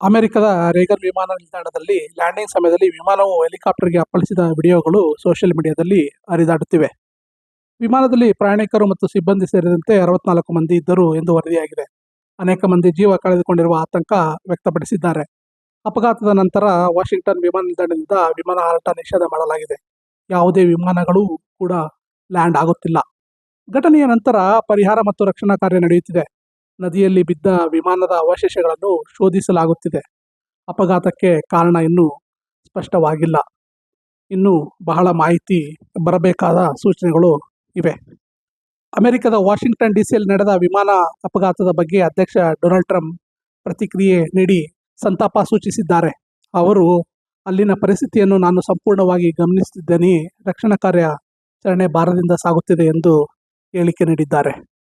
ಅಮೆರಿಕದ ರೇಗನ್ ವಿಮಾನ ನಿಲ್ದಾಣದಲ್ಲಿ ಲ್ಯಾಂಡಿಂಗ್ ಸಮಯದಲ್ಲಿ ವಿಮಾನವು ಹೆಲಿಕಾಪ್ಟರ್ಗೆ ಅಪ್ಪಳಿಸಿದ ವಿಡಿಯೋಗಳು ಸೋಷಿಯಲ್ ಮೀಡಿಯಾದಲ್ಲಿ ಹರಿದಾಡುತ್ತಿವೆ. ವಿಮಾನದಲ್ಲಿ ಪ್ರಯಾಣಿಕರು ಮತ್ತು ಸಿಬ್ಬಂದಿ ಸೇರಿದಂತೆ ಅರವತ್ನಾಲ್ಕು ಮಂದಿ ಇದ್ದರು ಎಂದು ವರದಿಯಾಗಿದೆ. ಅನೇಕ ಮಂದಿ ಜೀವ ಕಳೆದುಕೊಂಡಿರುವ ಆತಂಕ ವ್ಯಕ್ತಪಡಿಸಿದ್ದಾರೆ. ಅಪಘಾತದ ನಂತರ ವಾಷಿಂಗ್ಟನ್ ವಿಮಾನ ನಿಲ್ದಾಣದಿಂದ ವಿಮಾನ ಹಾರಾಟ ನಿಷೇಧ ಮಾಡಲಾಗಿದೆ. ಯಾವುದೇ ವಿಮಾನಗಳು ಕೂಡ ಲ್ಯಾಂಡ್ ಆಗುತ್ತಿಲ್ಲ. ಘಟನೆಯ ನಂತರ ಪರಿಹಾರ ಮತ್ತು ರಕ್ಷಣಾ ಕಾರ್ಯ ನಡೆಯುತ್ತಿದೆ. ನದಿಯಲ್ಲಿ ಬಿದ್ದ ವಿಮಾನದ ಅವಶೇಷಗಳನ್ನು ಶೋಧಿಸಲಾಗುತ್ತಿದೆ. ಅಪಘಾತಕ್ಕೆ ಕಾರಣ ಇನ್ನೂ ಸ್ಪಷ್ಟವಾಗಿಲ್ಲ. ಇನ್ನು ಬಹಳ ಮಾಹಿತಿ ಬರಬೇಕಾದ ಸೂಚನೆಗಳು ಇವೆ. ಅಮೆರಿಕದ ವಾಷಿಂಗ್ಟನ್ ಡಿ ನಡೆದ ವಿಮಾನ ಅಪಘಾತದ ಬಗ್ಗೆ ಅಧ್ಯಕ್ಷ ಡೊನಾಲ್ಡ್ ಟ್ರಂಪ್ ಪ್ರತಿಕ್ರಿಯೆ ನೀಡಿ ಸಂತಾಪ ಸೂಚಿಸಿದ್ದಾರೆ. ಅವರು, ಅಲ್ಲಿನ ಪರಿಸ್ಥಿತಿಯನ್ನು ನಾನು ಸಂಪೂರ್ಣವಾಗಿ ಗಮನಿಸುತ್ತಿದ್ದೇನೆ. ರಕ್ಷಣಾ ಕಾರ್ಯಾಚರಣೆ ಭಾರದಿಂದ ಸಾಗುತ್ತಿದೆ ಎಂದು ಹೇಳಿಕೆ ನೀಡಿದ್ದಾರೆ.